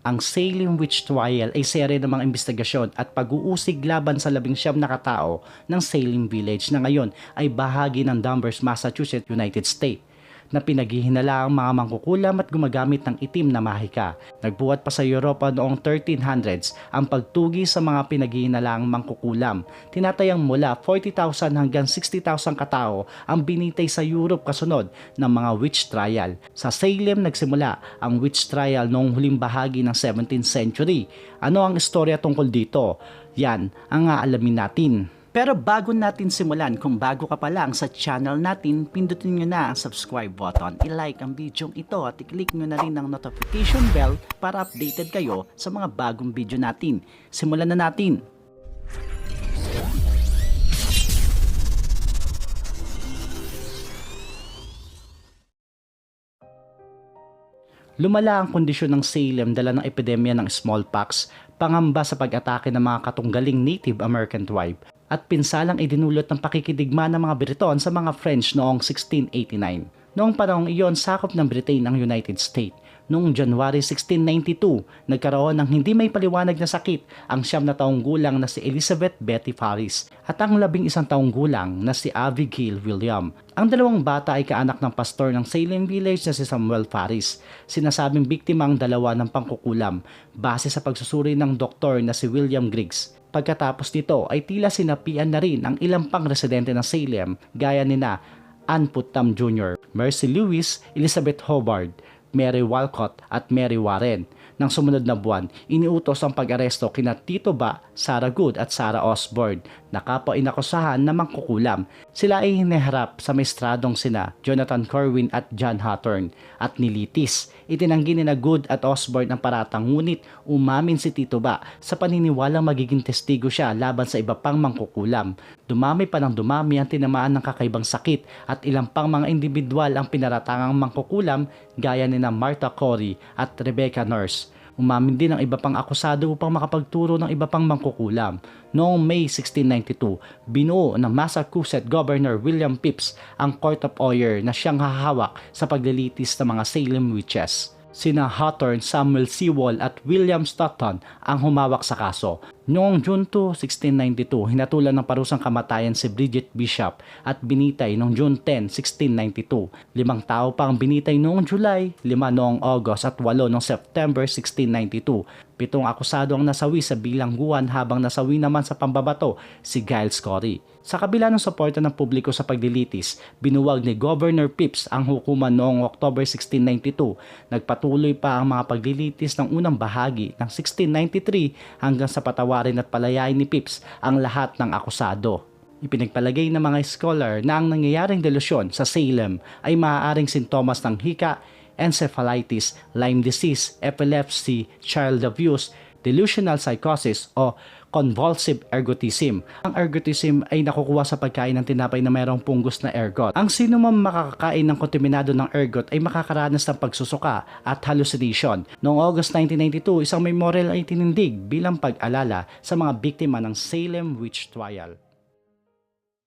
Ang Salem Witch Trial ay sere ng mga investigasyon at pag-uusig laban sa labing siyam na katao ng Salem Village na ngayon ay bahagi ng Danvers, Massachusetts, United States na pinaghihinala ang mga mangkukulam at gumagamit ng itim na mahika. Nagbuhat pa sa Europa noong 1300s ang pagtugi sa mga pinaghihinalaang mangkukulam. Tinatayang mula 40,000 hanggang 60,000 katao ang binitay sa Europe kasunod ng mga witch trial. Sa Salem nagsimula ang witch trial noong huling bahagi ng 17th century. Ano ang istorya tungkol dito? Yan ang aalamin natin. Pero bago natin simulan, kung bago ka pa lang sa channel natin, pindutin nyo na ang subscribe button, i-like ang video ito at i-click nyo na rin ang notification bell para updated kayo sa mga bagong video natin. Simulan na natin! Lumala ang kondisyon ng Salem dala ng epidemya ng smallpox, pangamba sa pag-atake ng mga katunggaling Native American tribe, at pinsalang idinulot ng pakikidigma ng mga Briton sa mga French noong 1689. Noong panahong iyon, sakop ng Britain ang United States. Noong January 1692, nagkaroon ng hindi may paliwanag na sakit ang siyam na taong gulang na si Elizabeth Betty Faris at ang labing isang taong gulang na si Abigail William. Ang dalawang bata ay kaanak ng pastor ng Salem Village na si Samuel Faris. Sinasabing biktima ang dalawa ng pangkukulam base sa pagsusuri ng doktor na si William Griggs. Pagkatapos nito ay tila sinapian na rin ang ilang pang residente ng Salem gaya ni na Ann Putnam Jr., Mercy Lewis, Elizabeth Hobart, Mary Walcott at Mary Warren. Nang sumunod na buwan, iniutos ang pag-aresto kina Tito Ba, Sarah Good at Sarah Osborne na kapwa inakusahan na mangkukulam. Sila ay hiniharap sa maestradong sina Jonathan Corwin at John Hawthorne at nilitis. Itinanggi ni na Good at Osborne ang paratang ngunit umamin si Tito Ba sa paniniwalang magiging testigo siya laban sa iba pang mangkukulam. Dumami pa ng dumami ang tinamaan ng kakaibang sakit at ilang pang mga individual ang pinaratangang mangkukulam gaya ni na Martha Corey at Rebecca Nurse. Umamin din ang iba pang akusado upang makapagturo ng iba pang mangkukulam. Noong May 1692, binuo ng Massachusetts Governor William Phipps ang Court of Oyer na siyang hahawak sa paglilitis ng mga Salem witches. Sina Hawthorne, Samuel Sewall at William Stoughton ang humawak sa kaso. Noong June 2, 1692, hinatulan ng parusang kamatayan si Bridget Bishop at binitay noong June 10, 1692. Limang tao pa ang binitay noong July, lima noong August at walo noong September 1692. Pitong akusado ang nasawi sa bilangguan habang nasawi naman sa pambabato si Giles Corey. Sa kabila ng suporta ng publiko sa paglilitis, binuwag ni Governor Phipps ang hukuman noong October 1692. Nagpatuloy pa ang mga paglilitis ng unang bahagi ng 1693 hanggang sa patawarin at palayain ni Phipps ang lahat ng akusado. Ipinagpalagay ng mga scholar na ang nangyayaring delusyon sa Salem ay maaaring sintomas ng hika, encephalitis, Lyme disease, epilepsy, child abuse, delusional psychosis o convulsive ergotism. Ang ergotism ay nakukuha sa pagkain ng tinapay na mayroong punggos na ergot. Ang sino man makakakain ng kontaminado ng ergot ay makakaranas ng pagsusuka at hallucination. Noong August 1992, isang memorial ay tinindig bilang pag-alala sa mga biktima ng Salem Witch Trial.